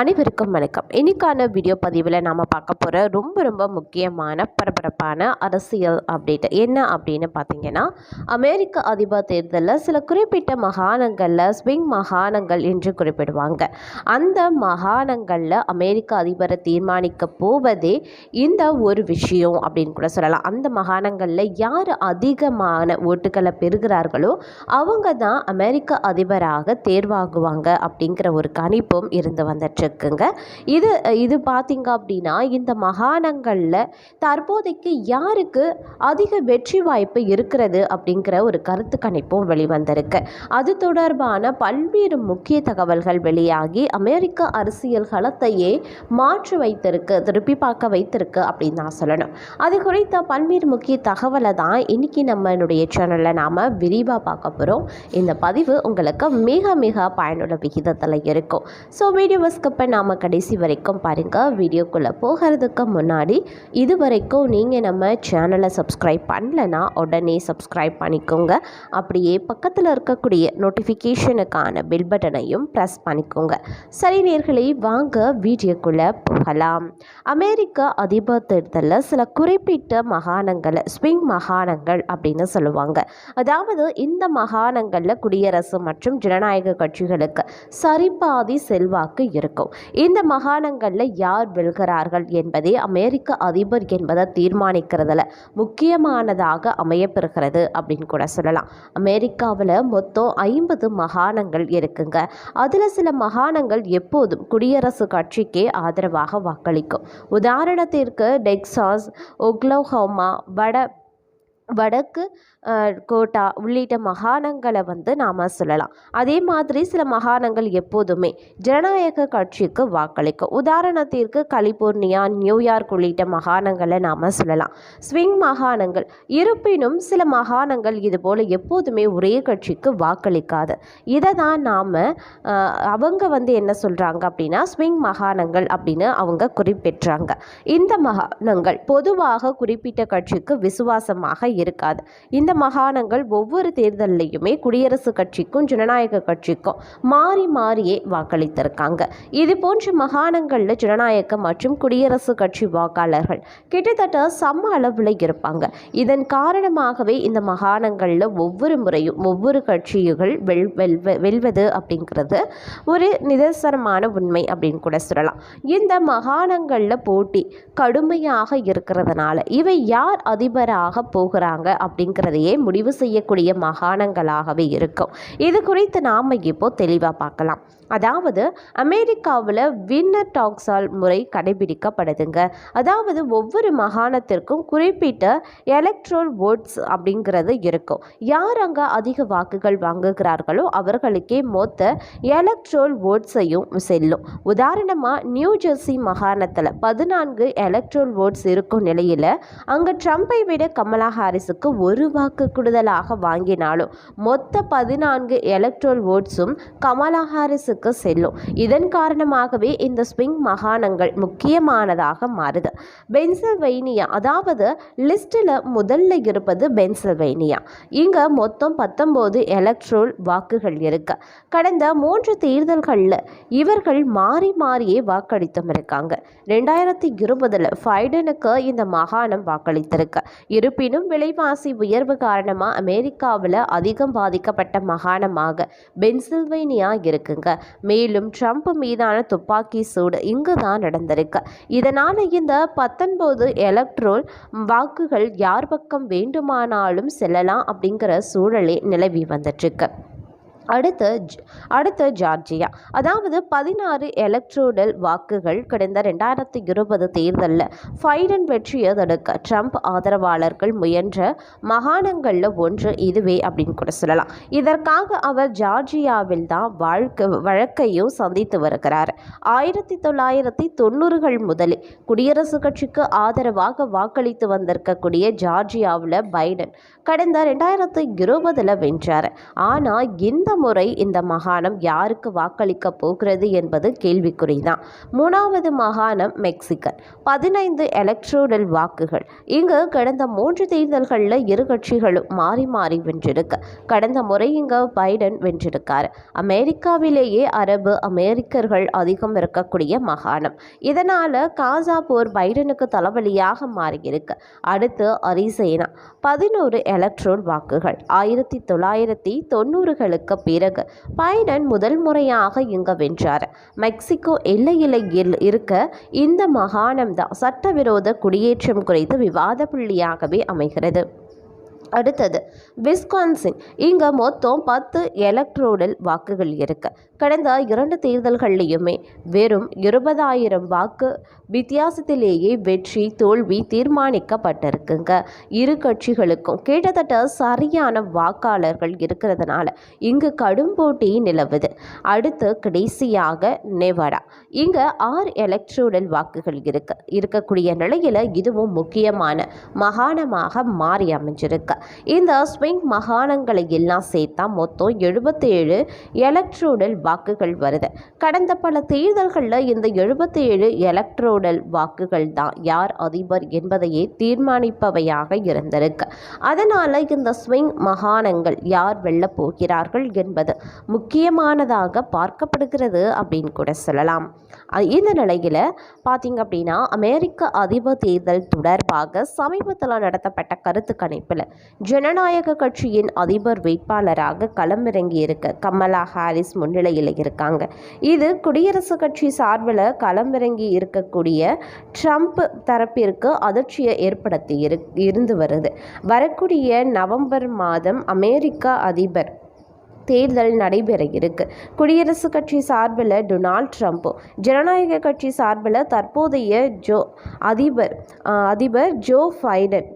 அனைவருக்கும் வணக்கம். இன்னைக்கான வீடியோ பதிவில் நாம் பார்க்க போகிற ரொம்ப ரொம்ப முக்கியமான பரபரப்பான அரசியல் அப்டேட் என்ன அப்படின்னு பார்த்தீங்கன்னா அமெரிக்க அதிபர் தேர்தலில் சில குறிப்பிட்ட மாகாணங்களில் ஸ்விங் மாகாணங்கள் என்று குறிப்பிடுவாங்க. அந்த மாகாணங்களில் அமெரிக்க அதிபரை தீர்மானிக்க போவதே இந்த ஒரு விஷயம் அப்படின்னு கூட சொல்லலாம். அந்த மாகாணங்களில் யார் அதிகமான ஓட்டுகளை பெறுகிறார்களோ அவங்க தான் அமெரிக்க அதிபராக தேர்வாகுவாங்க அப்படிங்கிற ஒரு கணிப்பும் இருந்து வந்துட்டு இருக்குங்க இது இது பார்த்தீங்க அப்படின்னா இந்த மாகாணங்களில் தற்போதைக்கு யாருக்கு அதிக வெற்றி வாய்ப்பு இருக்கிறது அப்படிங்கிற ஒரு கருத்து கணிப்பும் வெளிவந்திருக்கு. அது தொடர்பான பல்வேறு முக்கிய தகவல்கள் வெளியாகி அமெரிக்க அரசியல் களத்தையே மாற்றி வைத்திருக்கு திருப்பி பார்க்க வைத்திருக்கு அப்படின்னு நான் சொல்லணும். அது குறித்த பல்வேறு முக்கிய தகவலை தான் இன்னைக்கு நம்மளுடைய சேனலில் நாம் விரிவாக பார்க்க போகிறோம் இந்த பதிவு உங்களுக்கு மிக மிக பயனுள்ள விகிதத்தில் இருக்கும். ஸோ வீடியோவை இப்போ நாம் கடைசி வரைக்கும் பாருங்கள் வீடியோக்குள்ளே போகிறதுக்கு முன்னாடி இது வரைக்கும் நீங்கள் நம்ம சேனலை சப்ஸ்கிரைப் பண்ணலைன்னா உடனே சப்ஸ்கிரைப் பண்ணிக்கோங்க. அப்படியே பக்கத்தில் இருக்கக்கூடிய நோட்டிஃபிகேஷனுக்கான பெல் பட்டனையும் ப்ரெஸ் பண்ணிக்கோங்க. சரி நேர்களை வாங்க வீடியோக்குள்ளே போகலாம். அமெரிக்க அதிபர் தேர்தலில் சில குறிப்பிட்ட மகாணங்களை ஸ்விங் மாகாணங்கள் அப்படின்னு சொல்லுவாங்க. அதாவது இந்த மாகாணங்களில் குடியரசு மற்றும் ஜனநாயக கட்சிகளுக்கு சரிபாதி செல்வாக்கு இருக்கும். இந்த மாகாணங்களில் யார் வெல்கிறார்கள் என்பதே அமெரிக்க அதிபர் என்பதை தீர்மானிக்கிறதுல முக்கியமானதாக அமையப்பெறுகிறது அப்படின்னு கூட சொல்லலாம். அமெரிக்காவில் மொத்தம் ஐம்பது மகாணங்கள் இருக்குங்க. அதில் சில மகாணங்கள் எப்போதும் குடியரசு கட்சிக்கே ஆதரவாக வாக்களிக்கும். உதாரணத்திற்கு டெக்சாஸ் ஒக்லோஹோமா வட வடக்கு கோட்டா உள்ளிட்ட மாகாணங்களை வந்து நாம் சொல்லலாம். அதே மாதிரி சில மாகாணங்கள் எப்போதுமே ஜனநாயக கட்சிக்கு வாக்களிக்கும். உதாரணத்திற்கு கலிபோர்னியா நியூயார்க் உள்ளிட்ட மாகாணங்களை நாம் சொல்லலாம். ஸ்விங் மாகாணங்கள் இருப்பினும் சில மாகாணங்கள் இதுபோல் எப்போதுமே ஒரே கட்சிக்கு வாக்களிக்காது. இதை தான் நாம் அவங்க வந்து என்ன சொல்கிறாங்க அப்படின்னா ஸ்விங் மாகாணங்கள் அப்படின்னு அவங்க குறிப்பிட்றாங்க. இந்த மாகாணங்கள் பொதுவாக குறிப்பிட்ட கட்சிக்கு விசுவாசமாக இருக்காது. இந்த மாகாணங்கள் ஒவ்வொரு தேர்தலையுமே குடியரசு கட்சிக்கும் ஜனநாயக கட்சிக்கும் மாறி மாறியே வாக்களித்திருக்காங்க. இது போன்ற மாகாணங்களில் ஜனநாயக மற்றும் குடியரசு கட்சி வாக்காளர்கள் கிட்டத்தட்ட சம அளவில் இருப்பாங்க. இதன் காரணமாகவே இந்த மாகாணங்களில் ஒவ்வொரு முறையும் ஒவ்வொரு கட்சிகள் வெல் வெல்வ வெல்வது அப்படிங்கிறது ஒரு நிதர்சனமான உண்மை அப்படின்னு கூட சொல்லலாம். இந்த மாகாணங்களில் போட்டி கடுமையாக இருக்கிறதுனால இவை யார் அதிபராக போகிறாங்க அப்படிங்கிறதையே முடிவு செய்யக்கூடிய மாகாணங்களாகவே இருக்கும். இது குறித்து நாம் இப்போ தெளிவாக பார்க்கலாம். அதாவது அமெரிக்காவில் வின்னர் டாக்ஸால் முறை கடைபிடிக்கப்படுதுங்க. அதாவது ஒவ்வொரு மாகாணத்திற்கும் குறிப்பிட்ட எலக்ட்ரோல் ஓட்ஸ் அப்படிங்கிறது இருக்கும். யார் அங்கே அதிக வாக்குகள் வாங்குகிறார்களோ அவர்களுக்கே மொத்த எலக்ட்ரோல் ஓட்ஸையும் செல்லும். உதாரணமாக நியூ ஜெர்சி மாகாணத்தில் பதினான்கு எலக்ட்ரோல் ஓட்ஸ் இருக்கும் நிலையில் அங்கே ட்ரம்பை விட கமலா ஹாரிஸுக்கு ஒரு வாக்கு கூடுதலாக வாங்கினாலும் மொத்த பதினான்கு எலக்ட்ரோல் ஓட்ஸும் கமலா ஹாரிஸுக்கு செல்லும். இதன் காரணமாகவே இந்த ஸ்விங் மாகாணங்கள் முக்கியமானதாக மாறுது. பென்சில்வைனியா அதாவது லிஸ்டில் முதல்ல இருப்பது பென்சில்வைனியா. இங்கே மொத்தம் பத்தொம்போது எலக்ட்ரோல் வாக்குகள் இருக்கு. கடந்த மூன்று தேர்தல்களில் இவர்கள் மாறி மாறியே வாக்களித்தும் இருக்காங்க. ரெண்டாயிரத்தி இருபதில் ஃபைடனுக்கு இந்த மாகாணம் வாக்களித்திருக்கு. இருப்பினும் விலைவாசி உயர்வு காரணமாக அமெரிக்காவில் அதிகம் பாதிக்கப்பட்ட மாகாணமாக பென்சில்வேனியா இருக்குங்க. மேலும் ட்ரம்ப் மீதான துப்பாக்கி சூடு இங்கு தான் நடந்திருக்கு. இதனால் இந்த பத்தொன்பது எலக்ட்ரோல் வாக்குகள் யார் பக்கம் வேண்டுமானாலும் செல்லலாம் அப்படிங்கிற சூழலே நிலவி வந்துட்டுருக்கு. அடுத்து ஜ- அடுத்து ஜார்ஜியா. அதாவது பதினாறு எலக்ட்ரோடல் வாக்குகள் கடந்த ரெண்டாயிரத்தி இருபது தேர்தலில் ஃபைடன் வெற்றியை தடுக்க ட்ரம்ப் ஆதரவாளர்கள் முயன்ற மாகாணங்களில் ஒன்று இதுவே அப்படின்னு கூட சொல்லலாம். இதற்காக அவர் ஜார்ஜியாவில் தான் வாழ்க்கை வழக்கையும் சந்தித்து வருகிறார். ஆயிரத்தி தொள்ளாயிரத்தி தொண்ணூறுகள் முதலே குடியரசுக் கட்சிக்கு ஆதரவாக வாக்களித்து வந்திருக்கக்கூடிய ஜார்ஜியாவில் பைடன் கடந்த ரெண்டாயிரத்தி இருபதில் வென்றார். ஆனால் இந்த முறை இந்த மாகாணம் யாருக்கு வாக்களிக்க போகிறது என்பது கேள்விக்குறிதான். மூணாவது மாகாணம் மெக்சிகன். பதினைந்து எலக்ட்ரோடல் வாக்குகள். இங்கு கடந்த மூன்று தேர்தல்களில் இரு கட்சிகளும் மாறி மாறி வென்றிருக்கு. கடந்த முறை இங்கு பைடன் வென்றிருக்காரு. அமெரிக்காவிலேயே அரபு அமெரிக்கர்கள் அதிகம் இருக்கக்கூடிய மாகாணம். இதனால காசா போர் பைடனுக்கு தலைவலியாக மாறியிருக்கு. அடுத்து அரிசேனா. பதினோரு எலக்ட்ரோல் வாக்குகள். ஆயிரத்தி தொள்ளாயிரத்தி தொண்ணூறுகளுக்கு பிறகு பைடன் முதல் முறையாக இங்கு வென்றார். மெக்சிகோ எல்லையில் இருக்க இந்த மாகாணம்தான் சட்டவிரோத குடியேற்றம் குறித்து விவாத புள்ளியாகவே அமைகிறது. அடுத்தது விஸ்கான்சின். இங்கே மொத்தம் பத்து எலக்ட்ரோடல் வாக்குகள் இருக்கு. கடந்த இரண்டு தேர்தல்கள்லையுமே வெறும் இருபதாயிரம் வாக்கு வித்தியாசத்திலேயே வெற்றி தோல்வி தீர்மானிக்கப்பட்டிருக்குங்க. இரு கட்சிகளுக்கும் கிட்டத்தட்ட சரியான வாக்காளர்கள் இருக்கிறதுனால இங்கு கடும் போட்டி நிலவுது. அடுத்து கடைசியாக நெவடா. இங்கே ஆறு எலக்ட்ரோடல் வாக்குகள் இருக்கு. இருக்கக்கூடிய நிலையில் இதுவும் முக்கியமான மாகாணமாக மாறி அமைஞ்சிருக்கு. இந்த ஸ்விங் மாகாணங்களை எல்லாம் சேர்த்தா மொத்தம் எழுபத்தேழு எலக்ட்ரோடல் வாக்குகள் வருது. கடந்த பல தேர்தல்களில் இந்த எழுபத்தேழு எலக்ட்ரோடல் வாக்குகள் தான் யார் அதிபர் என்பதையே தீர்மானிப்பவையாக இருந்திருக்கு. அதனால் இந்த ஸ்விங் மாகாணங்கள் யார் வெல்லப் போகிறார்கள் என்பது முக்கியமானதாக பார்க்கப்படுகிறது அப்படின்னு கூட சொல்லலாம். இந்த நிலையில் பார்த்தீங்க அப்படின்னா அமெரிக்க அதிபர் தேர்தல் தொடர்பாக சமீபத்தில் நடத்தப்பட்ட கருத்து கணிப்பில் ஜனநாயக கட்சியின் அதிபர் வேட்பாளராக களமிறங்கி இருக்க கமலா ஹாரிஸ் முன்னிலையில் இருக்காங்க. இது குடியரசுக் கட்சி சார்பில் களமிறங்கி இருக்கக்கூடிய ட்ரம்ப் தரப்பிற்கு அதிர்ச்சியை ஏற்படுத்தி இருந்து வருது. வரக்கூடிய நவம்பர் மாதம் அமெரிக்க அதிபர் தேர்தல் நடைபெற இருக்கு. குடியரசுக் கட்சி சார்பில் டொனால்ட் ட்ரம்ப்பும் ஜனநாயக கட்சி சார்பில் தற்போதைய ஜோ அதிபர் அதிபர் ஜோ பைடன்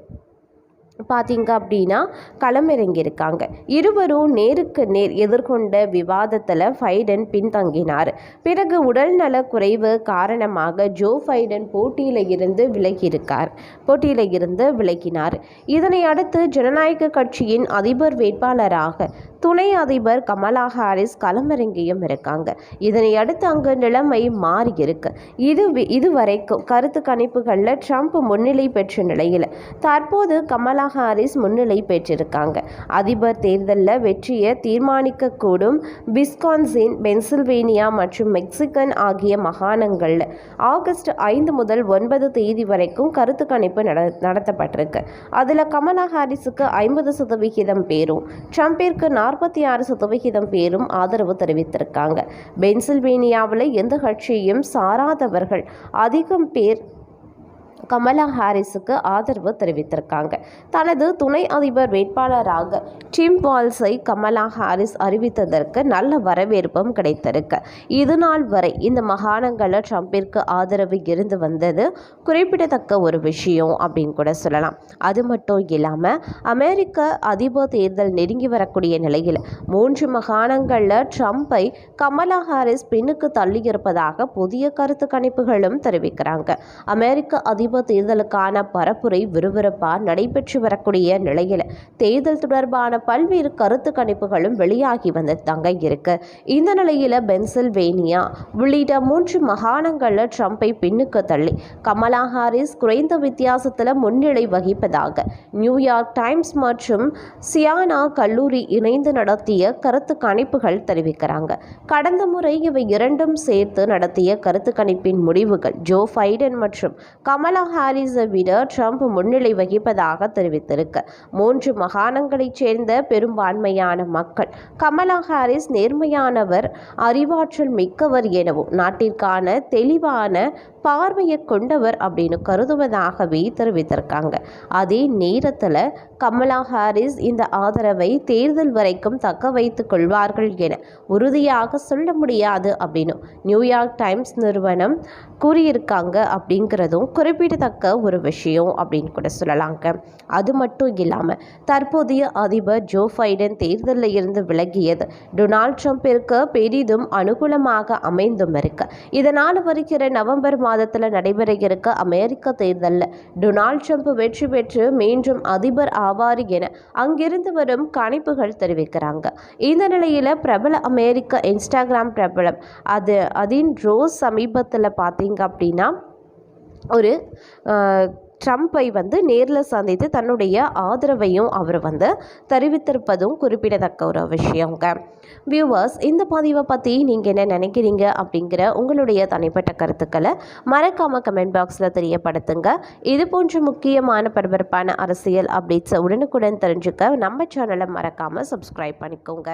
பார்த்தீங்க அப்படின்னா களமிறங்கியிருக்காங்க. இருவரும் நேருக்கு நேர் எதிர்கொண்ட விவாதத்தில் ஃபைடன் பின்தங்கினார். பிறகு உடல்நல குறைவு காரணமாக ஜோ ஃபைடன் போட்டியில் இருந்து விலகியிருக்கார். போட்டியில் இருந்து விலகினார். இதனை அடுத்து ஜனநாயக கட்சியின் அதிபர் வேட்பாளராக துணை அதிபர் கமலா ஹாரிஸ் களமிறங்கியும் இருக்காங்க. இதனை அடுத்து அங்கு நிலைமை மாறியிருக்கு. இது இதுவரைக்கும் கருத்து கணிப்புகளில் ட்ரம்ப் முன்னிலை பெற்ற நிலையில் தற்போது கமலா ஹாரிஸ் முன்னிலை பெற்றிருக்காங்க. அதிபர் தேர்தலில் வெற்றியை தீர்மானிக்கக்கூடும் விஸ்கான்சின் பென்சில்வேனியா மற்றும் மெக்சிகன் ஆகிய மாகாணங்களில். ஆகஸ்ட் ஐந்து முதல் ஒன்பது தேதி வரைக்கும் கருத்து கணிப்பு நட நடத்தப்பட்டிருக்கு. அதில் கமலா ஹாரிஸுக்கு ஐம்பது சதவிகிதம் பேரும் ட்ரம்பிற்கு நாற்பத்தி ஆறு சதவிகிதம் பேரும் ஆதரவு தெரிவித்திருக்காங்க. பென்சில்வேனியாவில் எந்த கட்சியும் சாராதவர்கள் அதிகம் பேர் கமலா ஹாரிஸுக்கு ஆதரவு தெரிவித்திருக்காங்க. தனது துணை அதிபர் வேட்பாளராக டிம் வால்ஸை கமலா ஹாரிஸ் அறிவித்ததற்கு நல்ல வரவேற்பும் கிடைத்திருக்கு. இது நாள் வரை இந்த மாகாணங்களில் ட்ரம்பிற்கு ஆதரவு இருந்து வந்தது குறிப்பிடத்தக்க ஒரு விஷயம் அப்படின்னு கூட சொல்லலாம். அது மட்டும் இல்லாமல் அமெரிக்க அதிபர் தேர்தல் நெருங்கி வரக்கூடிய நிலையில் மூன்று மாகாணங்களில் ட்ரம்பை கமலா ஹாரிஸ் பின்னுக்கு தள்ளியிருப்பதாக புதிய கருத்து கணிப்புகளும் தெரிவிக்கிறாங்க. அமெரிக்க அதிபர் தேர்தலுக்கான பரப்புரை விறுவிறுப்பாக நடைபெற்று வரக்கூடிய நிலையில் தேர்தல் தொடர்பான பல்வேறு கருத்து கணிப்புகளும் வெளியாகி தங்க இருக்கு. இந்த நிலையில் பென்சில்வேனியா உள்ளிட்ட மூன்று மாகாணங்களில் ட்ரம்ப்பை பின்னுக்கு தள்ளி கமலா ஹாரிஸ் குறைந்த வித்தியாசத்தில் முன்னிலை வகிப்பதாக நியூயார்க் டைம்ஸ் மற்றும் சியானா கல்லூரி இணைந்து நடத்திய கருத்து கணிப்புகள் தெரிவிக்கிறாங்க. கடந்த முறை இவை இரண்டும் சேர்த்து நடத்திய கருத்து கணிப்பின் முடிவுகள் ஜோ பைடன் மற்றும் கமலா கமலா ஹாரிஸை விட ட்ரம்ப் முன்னிலை வகிப்பதாக தெரிவித்திருக்கு. மூன்று மாகாணங்களைச் சேர்ந்த பெரும்பான்மையான மக்கள் கமலா ஹாரிஸ் நேர்மையானவர் அறிவாற்றல் மிக்கவர் எனவும் நாட்டிற்கான தெளிவான பார்வையை கொண்டவர் அப்படின்னு கருதுவதாகவே தெரிவித்திருக்காங்க. அதே நேரத்தில் கமலா ஹாரிஸ் இந்த ஆதரவை தேர்தல் வரைக்கும் தக்க வைத்துக் கொள்வார்கள் என உறுதியாக சொல்ல முடியாது அப்படின்னு நியூயார்க் டைம்ஸ் நிறுவனம் கூறியிருக்காங்க அப்படிங்கிறதும் குறிப்பிடத்தக்க ஒரு விஷயம் அப்படின்னு கூட சொல்லலாங்க. அது மட்டும் இல்லாமல் தற்போதைய அதிபர் ஜோ பைடன் தேர்தலில் இருந்து விலகியது. டொனால்ட் ட்ரம்பிற்கு பெரிதும் அனுகூலமாக அமைந்தும் இருக்கு. இதனால் வருகிற நவம்பர் மாதத்தில் நடைபெற இருக்க அமெரிக்க தேர்தலில் டொனால்ட் ட்ரம்ப் வெற்றி பெற்று மீண்டும் அதிபர் ஆவார் என அங்கிருந்து வரும் கணிப்புகள் தெரிவிக்கிறாங்க. இந்த நிலையில் பிரபல அமெரிக்க இன்ஸ்டாகிராம் பிரபலம் அது அதின் ரோஸ் சமீபத்தில் பார்த்தீங்க அப்படின்னா ஒரு ட்ரம்ப்பை வந்து நேரில் சந்தித்து தன்னுடைய ஆதரவையும் அவர் வந்து தெரிவித்திருப்பதும் குறிப்பிடத்தக்க ஒரு விஷயங்க. வியூவர்ஸ் இந்த பதிவை பற்றி நீங்கள் என்ன நினைக்கிறீங்க அப்படிங்கிற உங்களுடைய தனிப்பட்ட கருத்துக்களை மறக்காமல் கமெண்ட் பாக்ஸில் தெரியப்படுத்துங்க. இது போன்ற முக்கியமான பரபரப்பான அரசியல் அப்டேட்ஸை உடனுக்குடன் தெரிஞ்சுக்க நம்ம சேனலை மறக்காமல் சப்ஸ்கிரைப் பண்ணிக்கோங்க.